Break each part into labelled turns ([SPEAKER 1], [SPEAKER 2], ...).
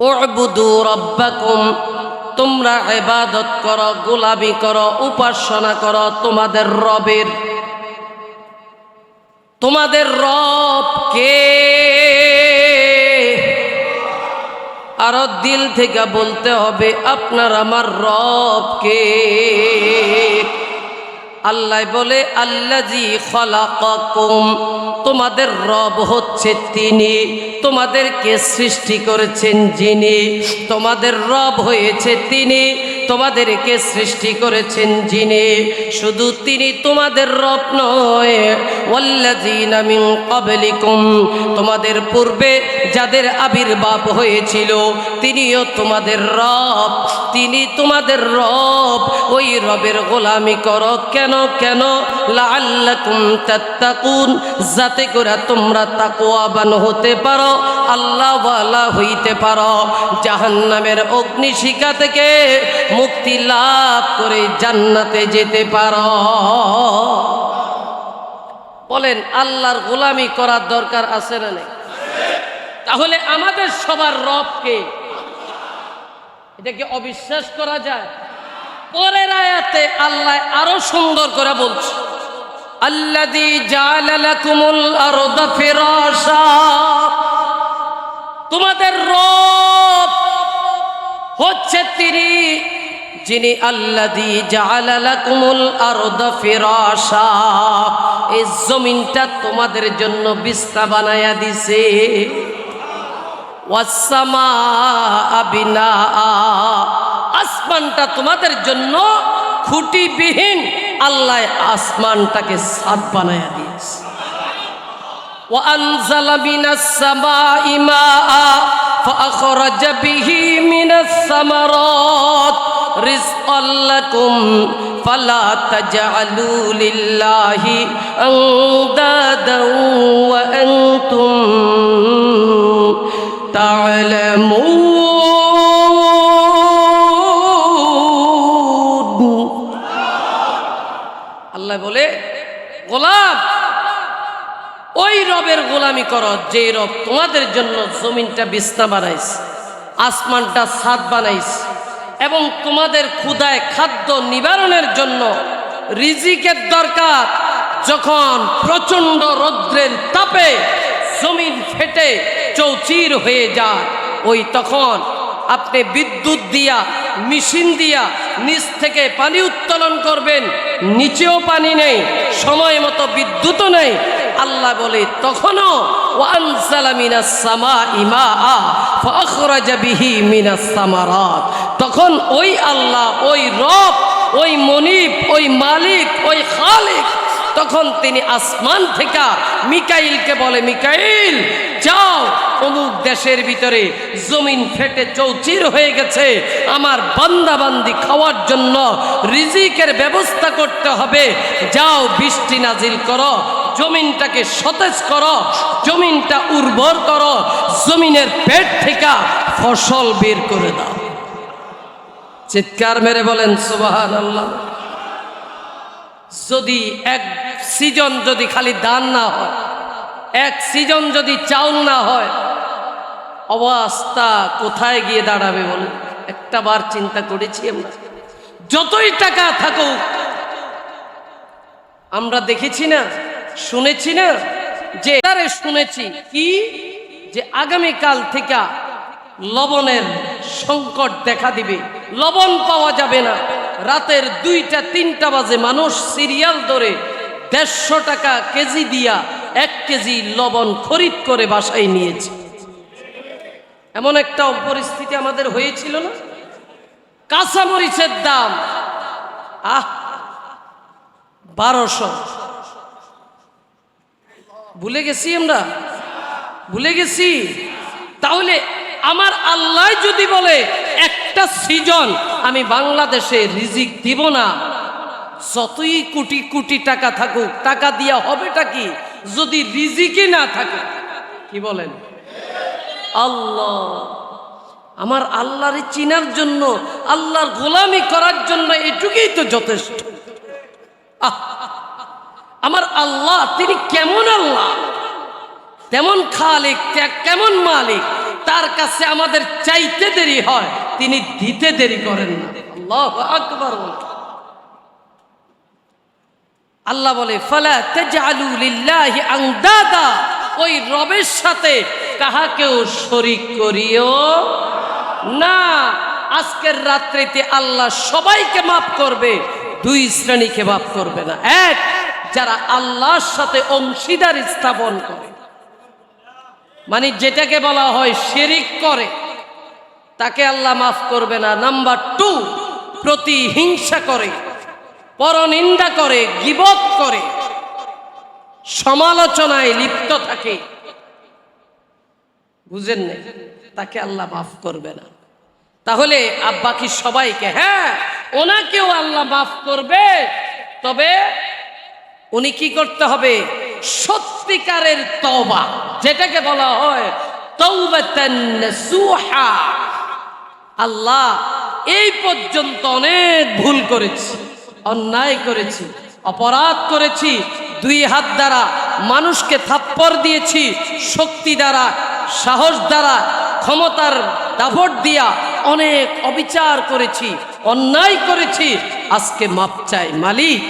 [SPEAKER 1] রব্বাকুম, তোমরা ইবাদত করো, গোলামি করো, উপাসনা করো তোমাদের রবের। তোমাদের রব কে? আরও দিল থেকে বলতে হবে, আপনার আমার রব কে? আল্লাহ বলে আল্লাজি খলাকাকুম। তোমাদের রব হচ্ছে তিনি, তোমাদেরকে সৃষ্টি করেছেন যিনি, তোমাদের রব হয়েছে তিনি তোমাদেরকে সৃষ্টি করেছেন যিনি, শুধু তিনি তোমাদের রব নয়। তোমাদের পূর্বে যাদের আবির্ভাব হয়েছিল, তিনিও তোমাদের রব। তিনি তোমাদের রব। ওই রবের গোলামি করো কেন কেন? তাত্তাকুন, যাতে করে তোমরা তাকওয়াবান হতে পারো, আল্লাহওয়ালা হইতে পারো। জাহান্নামের অগ্নিশিখা থেকে মুক্তি লাভ করে জান্নাতে যেতে পারো। বলেন, আল্লাহর গোলামি করার দরকার আছে না নেই? তাহলে আমাদের সবার রবকে এটাকে অবিশ্বাস করা যায়? পরের আয়াতে আল্লাহ আরও সুন্দর করে বলছে ফিরাশা। তোমাদের রব হচ্ছে তিনি যিনি আল্লাযী জাআলা লাকুমুল আরদা ফিরাশা এই জমিনটা তোমাদের জন্য বিছনা বানায়া দিছে ওয়াসামা আবিনা আসমানটা তোমাদের জন্য খুঁটিবিহীন আল্লাহ আসমানটাকে সাত বানায়া দিয়েছে وأنزل من السماء ماء فأخرج به من الثمرات রিজকান লাকুম ফালা তাজআলু লিল্লাহি আনদাদা ওয়া আনতুম তা'লামুন আল্লাহ বলে গোলাপ ওই রবের গোলামি কর যে রব তোমাদের জন্য জমিনটা বিস্তা বানাইস আসমানটা সাত বানাইস এবং তোমাদের ক্ষুদায় খাদ্য নিবারণের জন্য রিজিকের দরকার। যখন প্রচণ্ড রৌদ্রের তাপে জমিন ফেটে চৌচির হয়ে যায়, ওই তখন আপনি বিদ্যুৎ দিয়া, মেশিন দিয়া নিচ থেকে পানি উত্তোলন করবেন। নিচেও পানি নেই, সময় মতো বিদ্যুৎও নেই। আল্লাহ বলে, তখনও মিনাস সামা ইমা ফাখরাজা বিহি মিনাস সামারাত। তখন ওই আল্লাহ, ওই রব, ওই মনিব, ওই মালিক, ওই খালিক, তখন তিনি আসমান থেকে মিকাইলকে বলে, মিকাইল, যাও, অমুক দেশের ভিতরে জমিন ফেটে চৌচির হয়ে গেছে। আমার বান্দাবান্দি খাওয়ার জন্য রিজিকের ব্যবস্থা করতে হবে। যাও, বৃষ্টি নাজিল করো, জমিনটাকে সতেজ করো, জমিনটা উর্বর করো, জমিনের পেট থেকে ফসল বের করে দাও। চিৎকার মেরে বলেন সুবাহান আল্লাহ যদি এক সিজন যদি খালি দান না হয়, এক সিজন যদি চাউল না হয়, অবস্থা কোথায় গিয়ে দাঁড়াবে বলে একটা বার চিন্তা করেছি আমরা। যতই টাকা থাকুক, আমরা দেখেছি না, শুনেছি না, যে তারে শুনেছি কি? যে আগামীকাল থেকে লবণের সংকট দেখা দিবে। লবণ পাওয়া যাবে না। রাতের দুইটা, তিনটা বাজে মানুষ সিরিয়াল ধরে দেড়শো টাকা কেজি দিয়া এক কেজি লবণ খরিদ করে বাসায় নিয়েছে। এমন একটা পরিস্থিতি আমাদের হয়েছিল না? কাঁচামরিচের দাম, আহ, বারোশো। ভুলে গেছি আমরা? ভুলে গেছি? তাহলে আমার আল্লাহ যদি বলে, একটা সিজন আমি বাংলাদেশে রিজিক দিব না। যতই কোটি কোটি টাকা থাকুক, টাকা দিয়া হবেটা কি? যদি রিজিকই না থাকে, কি বলেন? আল্লাহ, আমার আল্লাহরে চিনার জন্য, আল্লাহর গোলামি করার জন্য এটুকুই তো যথেষ্ট। আমার আল্লাহ, তিনি কেমন আল্লাহ? তেমন খালিক কেমন মালিক? তার কাছে আমাদের চাইতে দেরি হয়, তিনি দিতে দেরি করেন না। আল্লাহ আকবর আল্লাহ বলে, ফালা তাজআলু লিল্লাহি আনদাদা। ওই রবের সাথে কাহাকেও শরীক করিও না। আজকের রাত্রিতে আল্লাহ সবাইকে মাফ করবে, দুই শ্রেণীকে মাফ করবে না। এক, যারা আল্লাহর সাথে অংশীদার স্থাপন করে। মানে যেটাকে বলা হয় শেরিক করে, তাকে আল্লাহ মাফ করবে না। নাম্বার টু প্রতিহিংসা করে, পরনিন্দা করে, গিবত করে, সমালোচনায় লিপ্ত থাকে। বুঝেন না তাকে আল্লাহ মাফ করবে না। তাহলে আব্বা কি সবাইকে হ্যাঁ ওনাকেও আল্লাহ মাফ করবে, তবে উনি কি করতে হবে? সত্যিকারের তবা যেটাকে বলা হয় আল্লাহ এই পর্যন্ত অনেক ভুল করেছি, অন্যায় করেছি, অপরাধ করেছি, দুই হাত দ্বারা মানুষকে থাপ্পড় দিয়েছি, শক্তি দ্বারা, সাহস দ্বারা, ক্ষমতার দাভট দিয়া অনেক অবিচার করেছি, অন্যায় করেছি, আজকে মাপ চাই মালিক।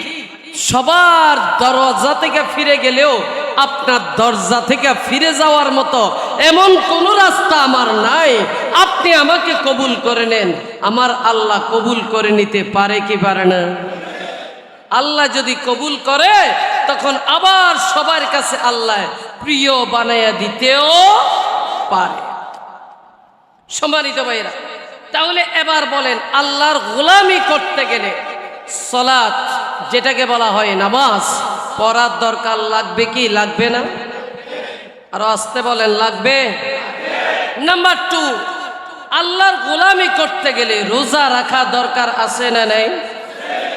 [SPEAKER 1] সবার দরজা থেকে ফিরে গেলেও আপনার দরজা থেকে ফিরে যাওয়ার মতো এমন কোন রাস্তা আমার নাই। আপনি আমাকে কবুল করে নেন। আমার আল্লাহ কবুল করে নিতে পারে কি পারে না? আল্লাহ যদি কবুল করে, তখন আবার সবার কাছে আল্লাহ প্রিয় বানাইয়া দিতেও পারে। সম্মানিত ভাইরা তাহলে এবার বলেন, আল্লাহর গোলামি করতে গেলে সলাৎ যেটাকে বলা হয় নামাজ, পড়ার দরকার লাগবে কি লাগবে না? আর আসতে বলেন, লাগবে? নাম্বার টু আল্লাহর গোলামি করতে গেলে রোজা রাখা দরকার আছে না নেই?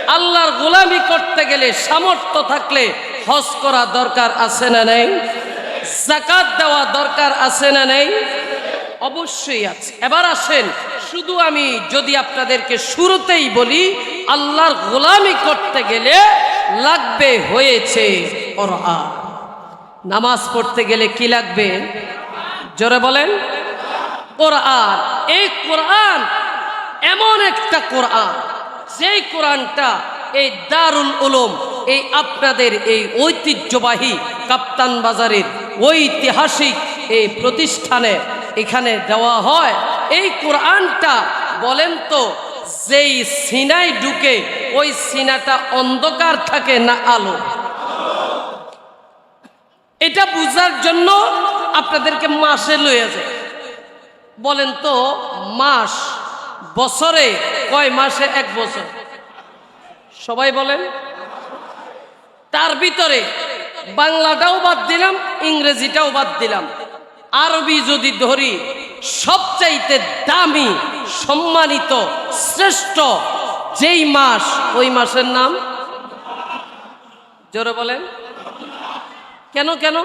[SPEAKER 1] আল্লাহর গোলামি করতে গেলে সামর্থ্য থাকলে হজ করা দরকার আছে না নেই? জাকাত দেওয়া দরকার আছে না নেই? অবশ্যই আছে। এবার আসেন, শুধু আমি যদি আপনাদেরকে শুরুতেই বলি, আল্লাহর গোলামি করতে গেলে লাগবে হয়েছে নামাজ পড়তে গেলে কি লাগবে? জোরে বলেন। কোরআন। এই কোরআন, এমন একটা কোরআন, যেই কোরআনটা এই দারুল উলুম, এই আপনাদের এই ঐতিহ্যবাহী কাপ্তান বাজারের ঐতিহাসিক এই প্রতিষ্ঠানে এখানে দেওয়া হয়। এই কোরআনটা বলেন তো, যেই সিনায় ঢুকে, ওই সিনাটা অন্ধকার থাকে না আলো। এটা বুঝার জন্য আপনাদেরকে মাসে লইয়া যায়। বলেন তো, মাস, বছরে কয় মাসে? এক বছর। সবাই বলেন। তার ভিতরে বাংলাটাও বাদ দিলাম, ইংরেজিটাও বাদ দিলাম। আরবি যদি ধরি সবচাইতে দামি সম্মানিত শ্রেষ্ঠ যেই মাস ওই মাসের নাম জোরে বলেন কেন কেন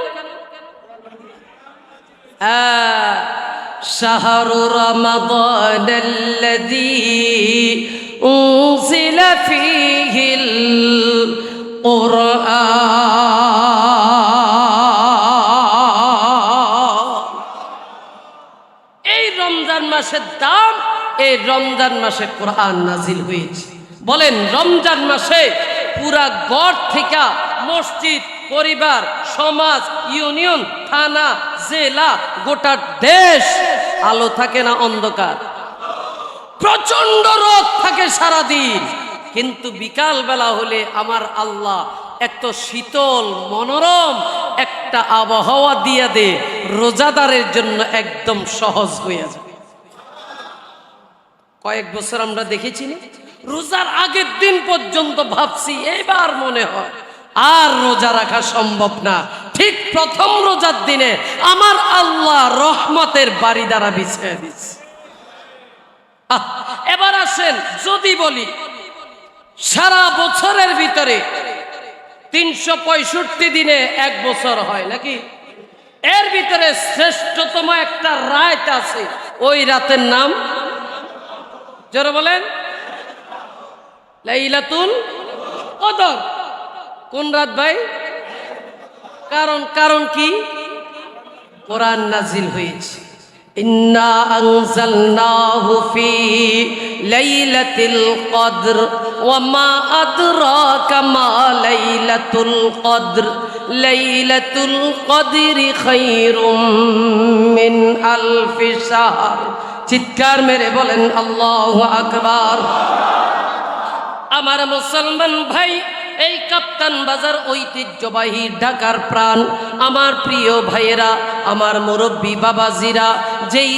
[SPEAKER 1] آه شهر رمضان الذي أنزل فيه القرآن মাসের দাম এই রমজান মাসে কোরআন নাজিল হয়েছে। বলেন, রমজান মাসে পুরা গড় থেকে মসজিদ, পরিবার, সমাজ, ইউনিয়ন, থানা, জেলা, গোটা দেশ আলো থাকে না অন্ধকার। প্রচণ্ড রোদ থাকে সারাদিন। কিন্তু বিকাল বেলা হলে আমার আল্লাহ এত শীতল, মনোরম একটা আবহাওয়া দিয়ে দে, রোজাদারের জন্য একদম সহজ হয়ে যায়। কয়েক বছর আমরা দেখেছি রোজার আগের দিন পর্যন্ত ভাবছি, এবার মনে হয় আর রোজা রাখা সম্ভব না। ঠিক প্রথম রোজার দিনে আমার আল্লাহ রহমতের বাড়ি দ্বারা বিছিয়ে দিচ্ছে এবার আসেন, যদি বলি, সারা বছরের ভিতরে তিনশো পঁয়ষট্টি দিনে এক বছর হয় নাকি? এর ভিতরে শ্রেষ্ঠতম একটা রাত আছে, ওই রাতের নাম জোরে বলেন। লাইলাতুল কদর। কোন রাত ভাই? কারণ কারণ কি? কোরআন নাজিল হয়েছে। ইন্না আনজালনাহু ফি লাইলাতিল কদর, ওয়া মা আদরাকা মা লাইলাতুল কদর। লাইলাতুল কদরি খায়রুম মিন আলফি শাহর। চিৎকার মেরে বলেন, আল্লাহ আকবার। আমার মুসলমান ভাই, এই কাপ্তান বাজার ঐতিহ্যবাহী ঢাকার প্রাণ। আমার প্রিয় ভাইয়েরা, আমার মুরব্বী বাবাজিরা, যেই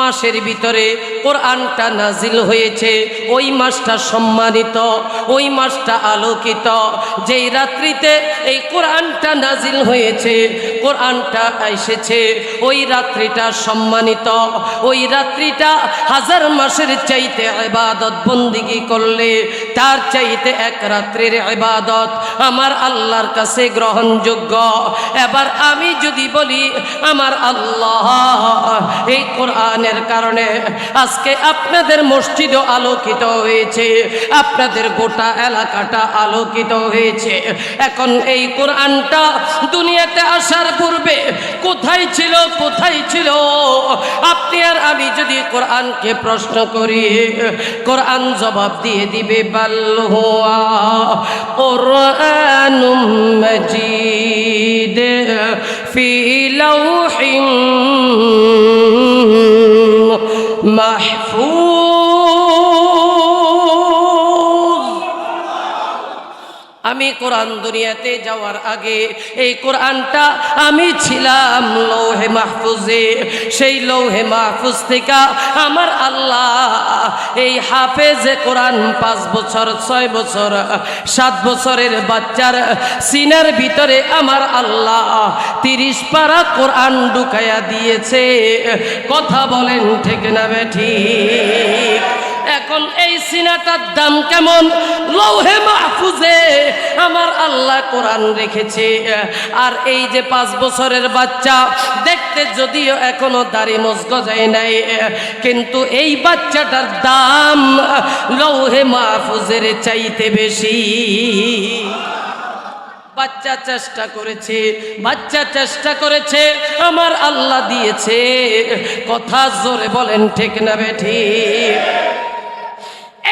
[SPEAKER 1] মাসের ভিতরে কোরআনটা নাজিল হয়েছে। ওই মাসটা সম্মানিত, ওই মাসটা আলোকিত। যেই রাত্রিতে এই কোরআনটা নাজিল হয়েছে, কোরআনটা এসেছে, ওই রাত্রিটা সম্মানিত। ওই রাত্রিটা হাজার মাসের চাইতে ইবাদত বন্দিগি করলে, তার চাইতে এক রাত্রির ইবাদত আমার আল্লাহর কাছে গ্রহণযোগ্য। এবার আমি যদি বলি, আমার আল্লাহ এই কোরআনের কারণে আজকে আপনাদের মসজিদও আলোকিত হয়েছে, আপনাদের গোটা এলাকাটা আলোকিত হয়েছে। এখন এই কোরআনটা দুনিয়াতে আসার পূর্বে কোথায় ছিল কোথায় ছিল? আপনি আর আমি যদি কোরআনকে প্রশ্ন করি, কোরআন জবাব দিয়ে দিবে বাল্লুয়া কোরআন মজিদ ফি লাউহিন আমি কোরআন দুনিয়াতে যাওয়ার আগে এই কোরআনটা আমি ছিলাম লৌহে মাহফুজে। সেই লৌহে মাহফুজ থেকে আমার আল্লাহ এই হাফেজে কোরআন পাঁচ বছর, ছয় বছর, সাত বছরের বাচ্চার সিনার ভিতরে আমার আল্লাহ তিরিশ পারা কোরআন ঢুকাইয়া দিয়েছে। কথা বলেন ঠিক না ঠিক? এখন এই সিনাটার দাম কেমন? লৌহে মাহফুজে আমার আল্লাহ কোরআন রেখেছে। আর এই যে পাঁচ বছরের বাচ্চা, দেখতে যদিও এখনও দাড়ি মজ গজায় নাই, কিন্তু এই বাচ্চাটার দাম লৌহে মাহফুজের চাইতে বেশি। বাচ্চা চেষ্টা করেছে, বাচ্চা চেষ্টা করেছে, আমার আল্লাহ দিয়েছে। কথা জোরে বলেন, ঠিক না বেঠিক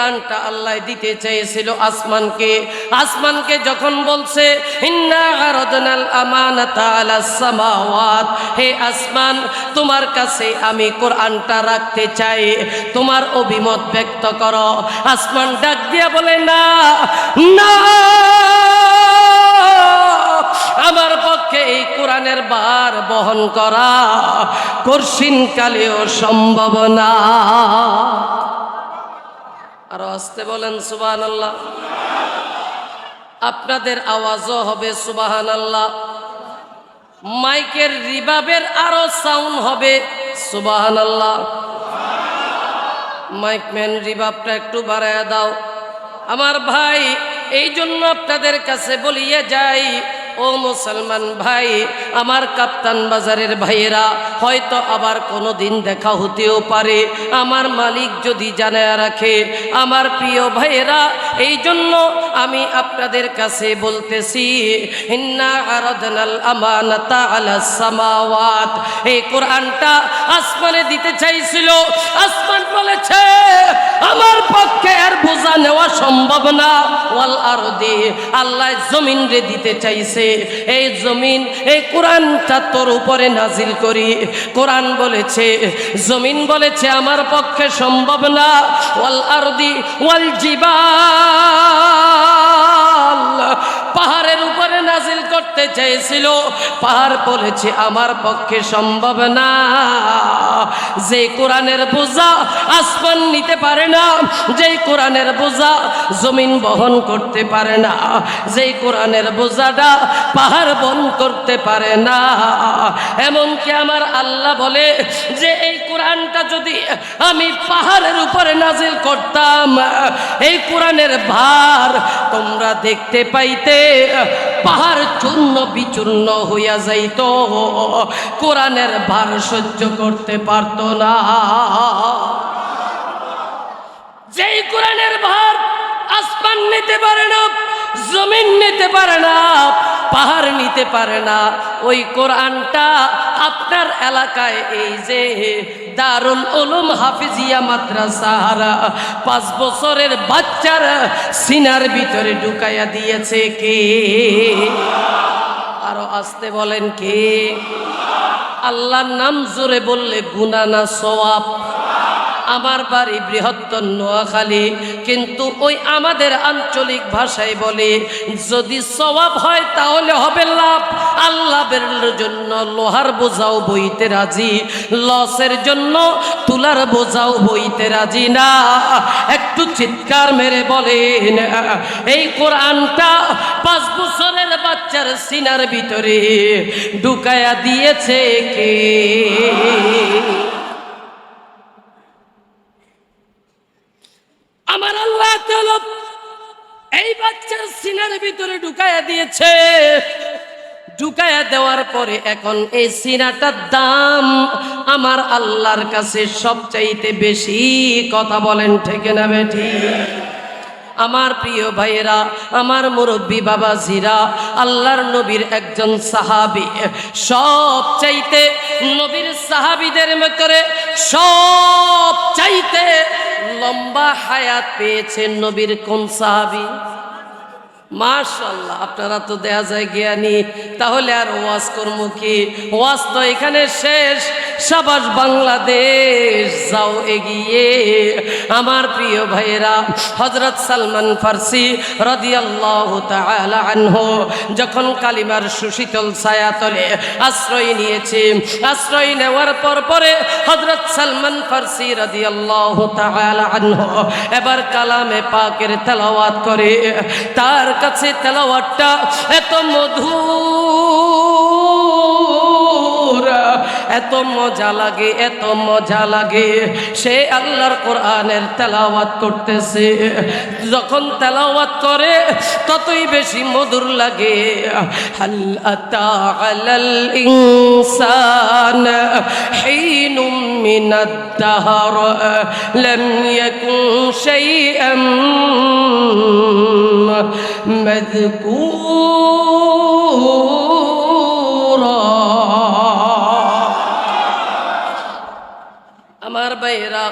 [SPEAKER 1] কোরআনটা আল্লাহ দিতে চেয়েছিল আসমানকে। আসমানকে যখন বলছে হে আসমান, তোমার কাছে আমি কোরআনটা রাখতে চাই। তোমার অভিমত ব্যক্ত করো। আসমান ডাক দিয়া বলে, না না, আমার পক্ষে এই কোরআনের বার বহন করা কর্ষিন কালেও সম্ভব না। আরও আসতে বলেন সুবাহান আল্লাহ আপনাদের আওয়াজও হবে সুবাহান আল্লাহ মাইকের রিবাবের আরও সাউন্ড হবে সুবাহান আল্লাহ মাইক ম্যান রিবাবটা একটু বাড়ায় দাও। আমার ভাই এই জন্য আপনাদের কাছে বলিয়ে যাই ও মুসলমান ভাই, আমার কাপ্তান বাজারের ভাইয়েরা, হয়তো আবার কোনো দিন দেখা হতেও পারে। আমার মালিক যদি জানায় রাখে, আমার প্রিয় ভাইয়েরা এই জন্য আমি আপনাদের কাছে বলতেছি, ইন্না আরাদনাল আমানাতা আলা সামাওয়াত। এই কোরআনটা আসমানে দিতে চাইছিল, আসমান বলেছে, আমার পক্ষে আর বোঝা নেওয়া সম্ভব না। ওয়াল আল্লাহ জমিন রে দিতে চাইছে। এই জমিন, এই কোরআনটা তোর উপরে নাজিল করি। কোরআন বলেছে, জমিন বলেছে, আমার পক্ষে সম্ভব না। ওয়াল আরদি ওয়াল জিবাল, পাহাড়ের করতে চেয়েছিল পাহাড় বলেছে, আমার পক্ষে সম্ভব না। যে কোরআনের বোঝা আসমান নিতে পারে না যেই কোরআনের বোঝা জমিন বহন করতে পারে না যেই কোরআনের বোঝাটা পাহাড় বহন করতে পারে না। এমনকি আমার আল্লাহ বলে যে, এই কোরআনটা যদি আমি পাহাড়ের উপরে নাজিল করতাম, এই কোরআনের ভার তোমরা দেখতে পাইতে পাহাড় চূর্ণ বিচূর্ণ হইয়া যাইত। কোরআনের ভার সহ্য করতে পারত না। যেই কোরআনের ভার আসমান নিতে পারে না জমিন নিতে পারে না, পাহাড় নিতে পারে না। ওই কোরআনটা আপনার এলাকায় এই যে দারুল উলুম হাফিজিয়া মাদ্রাসার পাঁচ বছরের বাচ্চার সিনার ভিতরে ঢুকাইয়া দিয়েছে কে? আরও আসতে বলেন কে? আল্লাহর নাম জোরে বললে গুনা না সওয়াব। আমার বাড়ি বৃহত্তর নোয়াখালী, কিন্তু ওই আমাদের আঞ্চলিক ভাষায় বলে, যদি সবাব হয় তাহলে হবে লাভ। আল্লাহের জন্য লোহার বোঝাও বইতে রাজি, লসের জন্য তুলার বোঝাও বইতে রাজি না। একটু চিৎকার মেরে বলেন, এই কোরআনটা পাঁচ বছরের বাচ্চার সিনার ভিতরে ঢুকায়া দিয়েছে কে? আমার আল্লাহ এই বাচ্চার সিনার ভিতরে ঢুকাইয়া দিয়েছে। ঢুকাইয়া দেওয়ার পরে এখন এই সিনাটার দাম আমার আল্লাহর কাছে সবচাইতে বেশি। কথা বলেন, ঠেকে না বেঠি আমার প্রিয় ভাইয়েরা, আমার মুরব্বী বাবা জিরা আল্লাহর নবীর একজন সাহাবি। সব চাইতে নবীর সাহাবিদের মধ্যে সব চাইতে লম্বা হায়াত পেয়েছেন নবীর কোন সাহাবি? মাশাল্লাহ আপনারা তো দেয়া যায় জ্ঞানী, তাহলে আর ওয়াজ কর্ম কি? ওয়াজ তো এখানে শেষ। সাবাস বাংলাদেশ, যাও এগিয়ে। আমার প্রিয় ভাইয়েরা, হজরত সালমান ফার্সি রদিয়াল্লাহু আনহু যখন কালিমার সুশীতল ছায়াতলে আশ্রয় নিয়েছে, আশ্রয় নেওয়ার পর পরে হজরত সালমান ফার্সি রদিয়াল্লাহু আনহু এবার কালামে পাকের তেলাওয়াত করে, তার কাছে তেলাওয়াতটা এত মধুর। এত মজা লাগে এত মজা লাগে সে আল্লাহর কোরআনের তেলাওয়াত করতেছে যখন তেলাওয়াত করে ততই বেশি মধুর লাগে হাল আতা আলাল ইনসান হিনুম মিনাদ দাহর لم يكن شيئا مذكورا ভাইরা